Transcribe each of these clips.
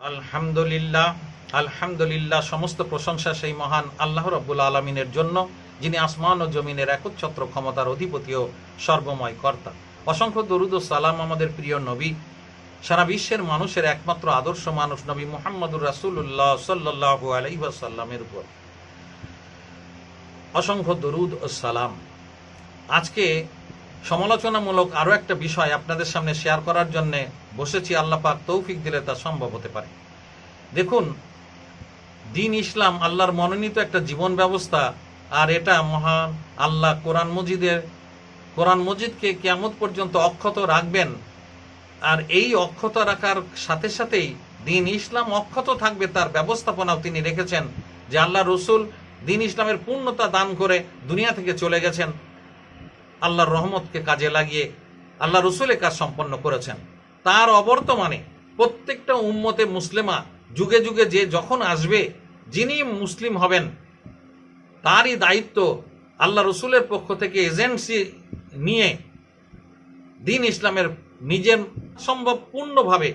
আলহামদুলিল্লাহ আলহামদুলিল্লাহ, সমস্ত প্রশংসা সেই মহান আল্লাহ রব্বুল আলমিনের জন্য, যিনি আসমান ও জমিনের একচ্ছত্র ক্ষমতার অধিপতি ও সর্বময় কর্তা। অসংখ্য দরুদ ও সালাম আমাদের প্রিয় নবী। সারা বিশ্বের মানুষের একমাত্র আদর্শ মানুষ নবী মোহাম্মদুর রাসুল্লাহ সাল্লাহ আলাইসাল্লামের উপর। অসংখ্য দরুদ ও সালাম। আজকে সমালোচনামূলক আরও একটা বিষয় আপনাদের সামনে শেয়ার করার জন্য বসেছি, আল্লাহ পাক তৌফিক দিলে তা সম্ভব হতে পারে। দেখুন, দিন ইসলাম আল্লাহর মনোনীত একটা জীবন ব্যবস্থা, আর এটা মহান আল্লাহ কোরআন মজিদের, কোরআন মজিদকে কেমন পর্যন্ত অক্ষত রাখবেন। আর এই অক্ষত রাখার সাথে সাথেই দিন ইসলাম অক্ষত থাকবে তার ব্যবস্থাপনাও তিনি রেখেছেন, যে আল্লাহ রসুল দিন ইসলামের পূর্ণতা দান করে দুনিয়া থেকে চলে গেছেন। আল্লাহর রহমতকে কাজে লাগিয়ে আল্লাহ রসুলের কাজ সম্পন্ন করেছেন। তার অবর্তমানে প্রত্যেকটা উম্মতে মুসলিমা যুগে যুগে যে যখন আসবে, যিনি মুসলিম হবেন, তারই দায়িত্ব আল্লাহ রসুলের পক্ষ থেকে এজেন্সি নিয়ে দিন ইসলামের নিজের সম্ভব পূর্ণভাবে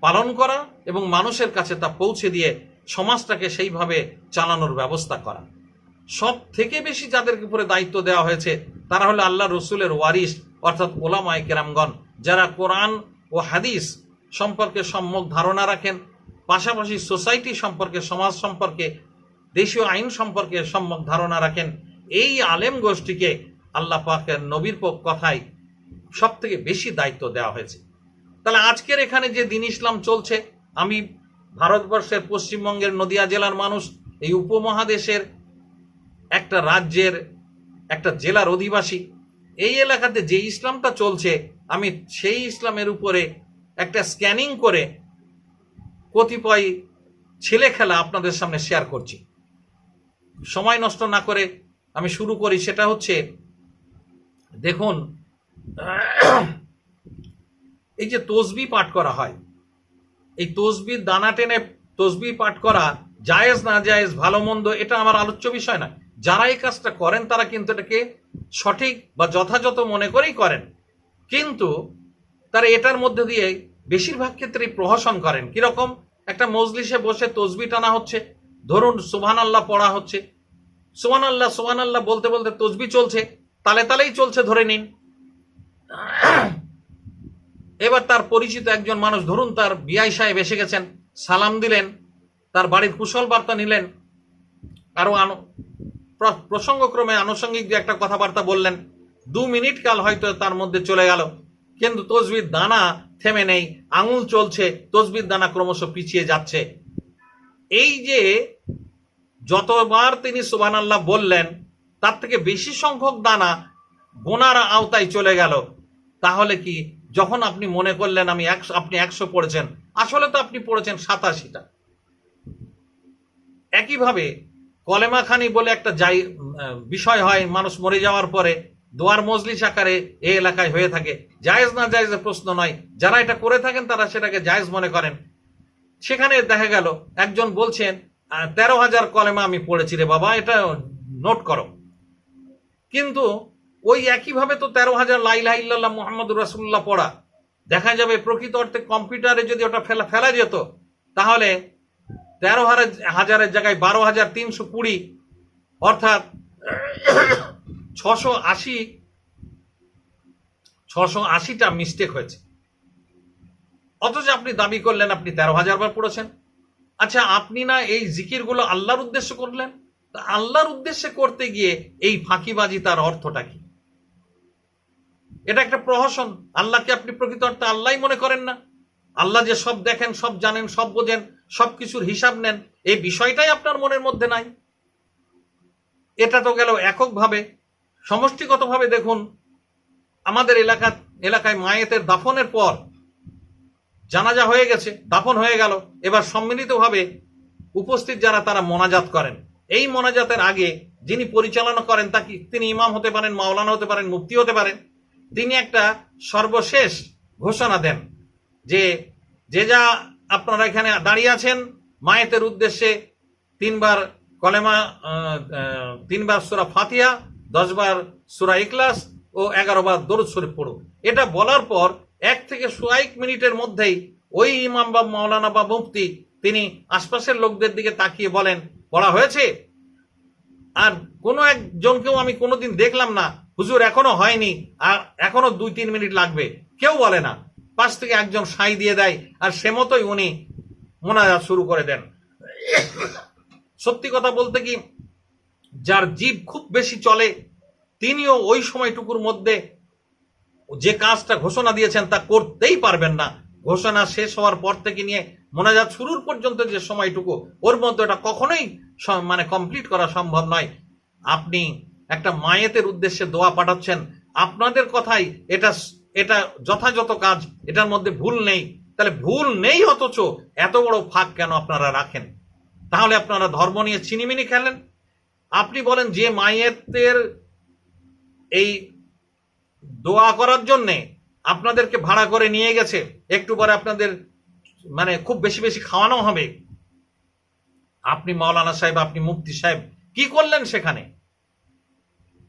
পালন করা এবং মানুষের কাছে তা পৌঁছে দিয়ে সমাজটাকে সেইভাবে চালানোর ব্যবস্থা করা। সব থেকে বেশি যাদের উপরে দায়িত্ব দেওয়া হয়েছে, তারা হলো আল্লাহ রসুলের ওয়ারিস অর্থাৎ ওলামায় কেরামগণ, যারা কোরআন ও হাদিস সম্পর্কে সম্যক ধারণা রাখেন, পাশাপাশি সোসাইটি সম্পর্কে, সমাজ সম্পর্কে, দেশীয় আইন সম্পর্কে সম্যক ধারণা রাখেন। এই আলেম গোষ্ঠীকে আল্লাহ পাকের নবীর কথায় সব থেকে বেশি দায়িত্ব দেওয়া হয়েছে। তাহলে আজকের এখানে যে দিন ইসলাম চলছে, আমি ভারতবর্ষের পশ্চিমবঙ্গের নদিয়া জেলার মানুষ, এই উপমহাদেশের একটা রাজ্যের, একটা জেলার অধিবাসী। এই এলাকাতে যে ইসলামটা চলছে, আমি সেই ইসলামের উপরে একটা স্ক্যানিং করে কতিপয় ছেলে খেলা আপনাদের সামনে শেয়ার করছি। সময় নষ্ট না করে আমি শুরু করি, সেটা হচ্ছে, দেখুন, এই যে তসবি পাঠ করা হয়, এই তসবির দানা টেনে তসবি পাঠ করা, জায়েজ না জায়েজ, ভালো মন্দ, এটা আমার আলোচ্য বিষয় না যারা এই কাজটা করেন, তারা কিন্তু এটাকে সঠিক বা যথাযথ মনে করেই করেন। কিন্তু তারা এটার মধ্যে দিয়ে বেশিরভাগ ক্ষেত্রেই প্রহসন করেন। কীরকম? একটা মজলিসে বসে তসবি টানা হচ্ছে, ধরুন সুবহান আল্লাহ পড়া হচ্ছে। সুবহান আল্লাহ সুবহান আল্লাহ বলতে বলতে তসবি চলছে, তালে তালেই চলছে, ধরে নিন। এবার তার পরিচিত একজন মানুষ, ধরুন তার বিআই সাহেব এসে গেছেন, সালাম দিলেন, তার বাড়ির কুশল বার্তা নিলেন, আরও প্রসঙ্গক্রমে আনুষঙ্গিক যে একটা কথাবার্তা বললেন। দু মিনিট কাল হয়তো তার মধ্যে চলে গেল। কিন্তু তসবির দানা থেমে নেই, আঙুল চলছে, তসবির দানা ক্রমশ পিছিয়ে যাচ্ছে। এই যে যতবার তিনি সুবান আল্লাহ বললেন, তার থেকে বেশি সংখ্যক দানা গোনার আওতায় চলে গেল। তাহলে কি যখন আপনি মনে করলেন আমি একশো আপনি একশো পড়েছেন, আসলে তো আপনি পড়েছেন সাতাশিটা। একইভাবে কলেমাখানি বলে একটা যাই বিষয় হয়, মানুষ মরে যাওয়ার পরে দোয়ার মজলিস আকারে এই এলাকায় হয়ে থাকে। জায়েজ না জায়েজের প্রশ্ন নয়, যারা এটা করে থাকেন তারা সেটাকে জায়েজ মনে করেন। সেখানে দেখা গেল, একজন বলছেন তেরো হাজার কলেমা আমি পড়েছি রে বাবা, এটা নোট করো। কিন্তু ওই একইভাবে তো তেরো হাজার লাইলাহ ইল্লাল্লাহ মোহাম্মদ রাসুল্লাহ পড়া। দেখা যাবে প্রকৃত অর্থে কম্পিউটারে যদি ওটা ফেলা ফেলা যেত, তাহলে তেরো হাজারের জায়গায় বারো হাজার তিনশো কুড়ি, অর্থাৎ ছশো আশি, ছশো আশিটা মিস্টেক হয়েছে। অথচ আপনি দাবি করলেন, আপনি তেরো হাজার বার পড়েছেন। আচ্ছা আপনি না এই জিকিরগুলো আল্লাহর উদ্দেশ্য করলেন? তা আল্লাহর উদ্দেশ্যে করতে গিয়ে এই ফাঁকিবাজি তার অর্থটা কি? এটা একটা প্রহসন। আল্লাহকে আপনি প্রকৃত অর্থে আল্লাহ মনে করেন না। আল্লাহ যে সব দেখেন, সব জানেন, সব বোঝেন সব কিছুর হিসাব নেন। এই বিষয়টাই আপনার মনের মধ্যে নাই। এটা তো গেল এককভাবে। সমষ্টিগতভাবে দেখুন, আমাদের এলাকা, এলাকায় মায়েতের দাফনের পর জানাজা হয়ে গেছে, দাফন হয়ে গেল। এবার সম্মিলিতভাবে উপস্থিত যারা, তারা মোনাজাত করেন। এই মোনাজাতের আগে যিনি পরিচালনা করেন, তা কি, তিনি ইমাম হতে পারেন, মাওলানা হতে পারেন, মুফতি হতে পারেন, তিনি একটা সর্বশেষ ঘোষণা দেন যে যে যা আপনারা এখানে দাঁড়িয়ে আছেন। মায়েতের উদ্দেশ্যে তিনবার কলেমা তিনবার সুরা ফাতিহা, দশবার সুরা ইকলাস ও এগারো বার দরুদ শরীফ পড়ুন। এটা বলার পর এক থেকে সোয়াইক মিনিটের মধ্যেই ওই ইমাম বা মাওলানা বা মুফতি, তিনি আশপাশের লোকদের দিকে তাকিয়ে বলেন পড়া হয়েছে? আর কোনো একজনকেও আমি কোনোদিন দেখলাম না। হুজুর এখনও হয়নি, আর এখনও দুই তিন মিনিট লাগবে। কেউ বলে না। পাশ থেকে একজন সাই দিয়ে দেয়, আর সে মতোই উনি মোনাজাত শুরু করে দেন। সত্যি কথা বলতে কি, যার জীব খুব বেশি চলে, তিনিও ওই সময়টুকুর মধ্যে যে কাজটা ঘোষণা দিয়েছেন তা করতেই পারবেন না। ঘোষণা শেষ হওয়ার পর থেকে নিয়ে মোনাজাত শুরুর পর্যন্ত যে সময়টুকু, ওর মধ্যে এটা কখনোই মানে কমপ্লিট করা সম্ভব নয়। আপনি একটা মায়েতের উদ্দেশ্যে দোয়া পাঠাচ্ছেন, আপনাদের কথাই এটা এটা যথাযথ কাজ, এটার মধ্যে ভুল নেই। তাহলে ভুল নেই অথচ এত বড় ফাঁক কেন আপনারা রাখেন? তাহলে আপনারা ধর্ম নিয়ে চিনিমিনি খেলেন। আপনি বলেন যে মায়েতের এই দোয়া করার জন্যে আপনাদেরকে ভাড়া করে নিয়ে গেছে, একটু পরে আপনাদের মানে খুব বেশি বেশি খাওয়ানো হবে। আপনি মাওলানা সাহেব, আপনি মুফতি সাহেব, কি করলেন সেখানে?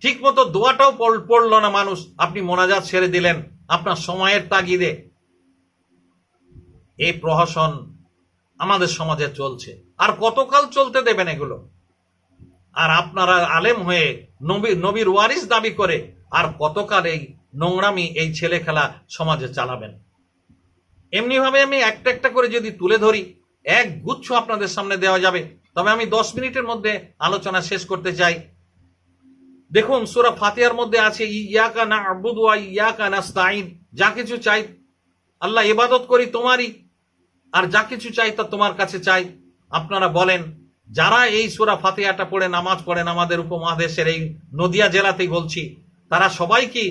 ঠিক মতো দোয়াটাও পড়- পড়ল না মানুষ। আপনি মোনাজাত ছেড়ে দিলেন। আপনার সময়ের তাগিদে এই প্রহসন আমাদের সমাজে চলছে। আর কতকাল চলতে দেবেন এগুলো? আর আপনারা আলেম হয়ে নবী, নবীর ওয়ারিস দাবি করে আর কতকাল এই নোংরামি এই ছেলে খেলা সমাজে চালাবেন? এমনি ভাবে আমি একটা একটা করে যদি তুলে ধরি, এক গুচ্ছ আপনাদের সামনে দেওয়া যাবে। তবে আমি দশ মিনিটের মধ্যে আলোচনা শেষ করতে চাই। দেখুন, সুরা ফাতিহার মধ্যে আছে, ইয়াকা না আবুদ ওয়া ইয়াকা নাস্তাইন যা কিছু চাই, আল্লাহ ইবাদত করি তোমারই, আর যা কিছু চাই তা তোমার কাছে চাই। আপনারা বলেন, যারা এই সুরা ফাতিহাটা পড়ে নামাজ পড়েন, আমাদের উপমহাদেশের এই নদিয়া জেলাতেই বলছি, তারা সবাই কি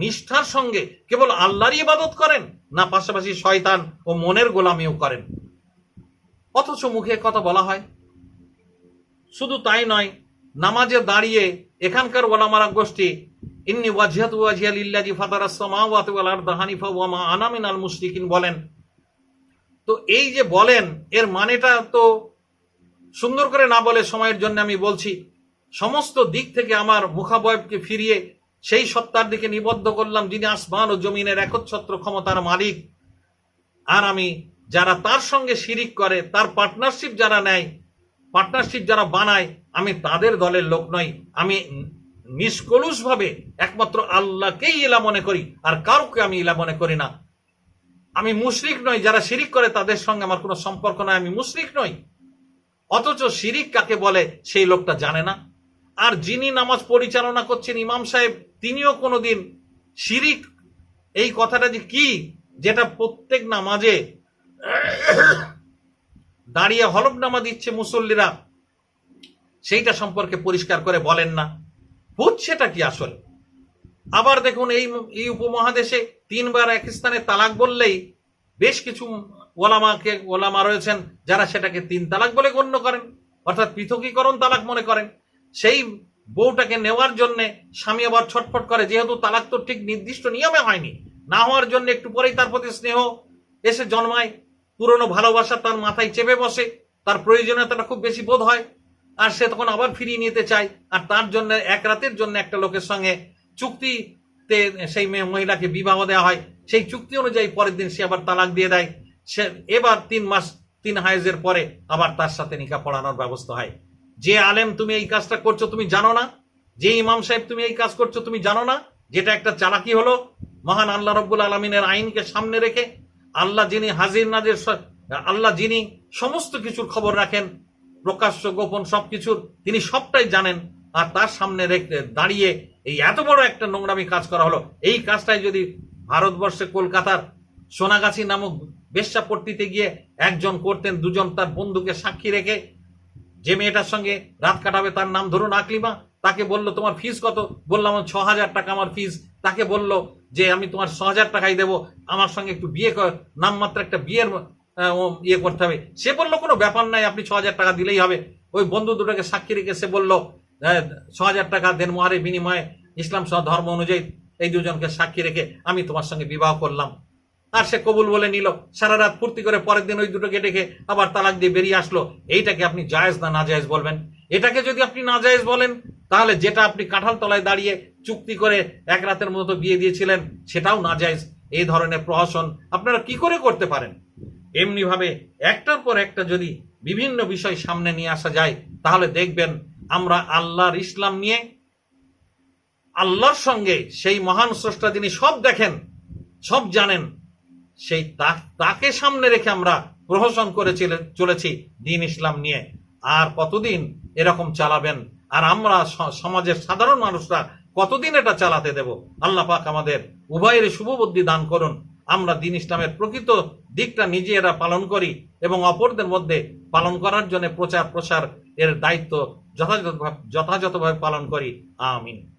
নিষ্ঠার সঙ্গে কেবল আল্লাহরই ইবাদত করেন, না পাশাপাশি শয়তান ও মনের গোলামিও করেন? অথচ মুখে কথা বলা হয়। শুধু তাই নয়, নামাজে দাঁড়িয়ে এখানকার ওলামারা গোষ্ঠী, ইন্নি ওয়াজিহাত ওয়াজিয়া লিল্লাজি ফাতারাস সামাওয়াতি ওয়াল আরদ হানিফা ওয়া মা আনা মিনাল মুশরিকিন বলেন। তো এই যে বলেন, এর মানেটা তো সুন্দর করে না বলে সময়ের জন্য আমি বলছি, সমস্ত দিক থেকে আমার মুখাবয়বকে ফিরিয়ে সেই সত্তার দিকে নিবদ্ধ করলাম যিনি আসমান ও জমিনের একচ্ছত্র ক্ষমতার মালিক। আর আমি যারা তার সঙ্গে শিরিক করে, তার পার্টনারশিপ যারা নেয় পার্টনারশিপ যারা বানায় আমি তাদের দলের লোক নই, আমি নিষ্কলুষ ভাবে একমাত্র আল্লাহকেই ইলা মনে করি, আর কাউকে আমি ইলা মনে করি না। আমি মুশরিক নই, যারা শিরিক করে তাদের সঙ্গে আমার কোনো সম্পর্ক নাই, আমি মুশরিক নই। অথচ শিরিক কাকে বলে সেই লোকটা জানে না। আর যিনি নামাজ পরিচালনা করছেন ইমাম সাহেব, তিনিও কোনোদিন শিরিক। এই কথাটা যে কি? যেটা প্রত্যেক নামাজে দাঁড়িয়ে হলফনামা দিচ্ছে মুসল্লিরা। সেইটা সম্পর্কে পরিষ্কার করে বলেন না। হচ্ছেটা কি আসলে? আবার দেখুন, এই এই উপমহাদেশে তিনবার এক স্থানে তালাক বললেই বেশ কিছু ওলামাকে, ওলামা রয়েছেন যারা সেটাকে তিন তালাক বলে গণ্য করেন, অর্থাৎ পৃথকীকরণ তালাক মনে করেন। সেই বউটাকে নেওয়ার জন্য স্বামী আবার ছটফট করে, যেহেতু তালাক তো ঠিক নির্দিষ্ট নিয়মে হয়নি। না হওয়ার জন্য একটু পরেই তার প্রতি স্নেহ এসে জন্মায়। পুরনো ভালোবাসা তার মাথায় চেপে বসে, তার প্রয়োজনীয়তাটা খুব বেশি বোধ হয়। আর সে তখন আবার ফিরিয়ে নিতে চায়। আর তার জন্য এক রাতের জন্য একটা লোকের সঙ্গে চুক্তিতে সেই মহিলাকে বিবাহ দেওয়া হয়। সেই চুক্তি অনুযায়ী পরের দিন সে আবার তালাক দিয়ে দেয়। সে এবার তিন মাস, তিন হাইজের পরে আবার তার সাথে নিকা পড়ানোর ব্যবস্থা হয়। যে আলেম তুমি এই কাজটা করছ, তুমি জানো না। যে ইমাম সাহেব তুমি এই কাজ করছ, তুমি জানো না। যেটা একটা চালাকি হলো, মহান আল্লাহ রব্বুল আলমিনের আইনকে সামনে রেখে, আল্লাহ যিনি হাজির নাজির আল্লাহ যিনি সমস্ত কিছুর খবর রাখেন প্রকাশ্য গোপন সবকিছুর, তিনি সবটাই জানেন, আর তার সামনে দাঁড়িয়ে এই এত বড় একটা নোংরামি কাজ করা হলো। এই কাজটাই যদি ভারতবর্ষে কলকাতার সোনাগাছি নামক বেশ্যাপট্টিতে গিয়ে একজন করতেন, দুজন তার বন্ধুকে সাক্ষী রেখে, যে মেয়েটার সঙ্গে রাত কাটাবে তার নাম ধরুন আকলিমা, তাকে বলল, তোমার ফিস কত? বললাম ছ হাজার টাকা আমার ফিস তাকে বলল যে, আমি তোমার ছ হাজার টাকাই দেবো। আমার সঙ্গে একটু বিয়ে কর। নামমাত্র একটা বিয়ের ইয়ে করতে হবে। সে বলল কোনো ব্যাপার নাই আপনি ছ হাজার টাকা দিলেই হবে। ওই বন্ধু দুটোকে সাক্ষী রেখে সে বলল আহ, ছ হাজার টাকা দেন মহারের বিনিময়ে ইসলাম সহ ধর্ম অনুযায়ী এই দুজনকে সাক্ষী রেখে আমি তোমার সঙ্গে বিবাহ করলাম। আর সে কবুল বলে নিল। সারা রাত ফুর্তি করে পরের দিন ওই দুটোকে ডেকে আবার তালাক দিয়ে বেরিয়ে আসলো। এইটাকে আপনি জায়েজ না নাজায়েজ বলবেন? এটাকে যদি আপনি নাজায়েজ বলেন তাহলে যেটা আপনি কাঁঠাল তলায় দাঁড়িয়ে চুক্তি করে এক রাতের মতো বিয়ে দিয়েছিলেন সেটাও নাজায়েজ। এই ধরনের প্রহসন আপনারা কি করে করতে পারেন? এমনি ভাবে একটার পর একটা যদি বিভিন্ন বিষয় সামনে নিয়ে আসা যায়, তাহলে দেখবেন আমরা আল্লাহর ইসলাম নিয়ে আল্লাহর সঙ্গে সেই মহান স্রষ্টা যিনি সব দেখেন, সব জানেন, সেই তাকে সামনে রেখে আমরা প্রহসন করে চলেছি দিন ইসলাম নিয়ে। আর কতদিন এরকম চালাবেন? আর আমরা সমাজের সাধারণ মানুষরা কতদিন এটা চালাতে দেব? আল্লাহ পাক আমাদের উভয়ের শুভবুদ্ধি দান করুন। আমরা দিন ইসলামের প্রকৃত দিকটা নিজে এরা পালন করি এবং অপরদের মধ্যে পালন করার জন্য প্রচার প্রসার এর দায়িত্ব যথাযথভাবে যথাযথভাবে পালন করি। আমিন।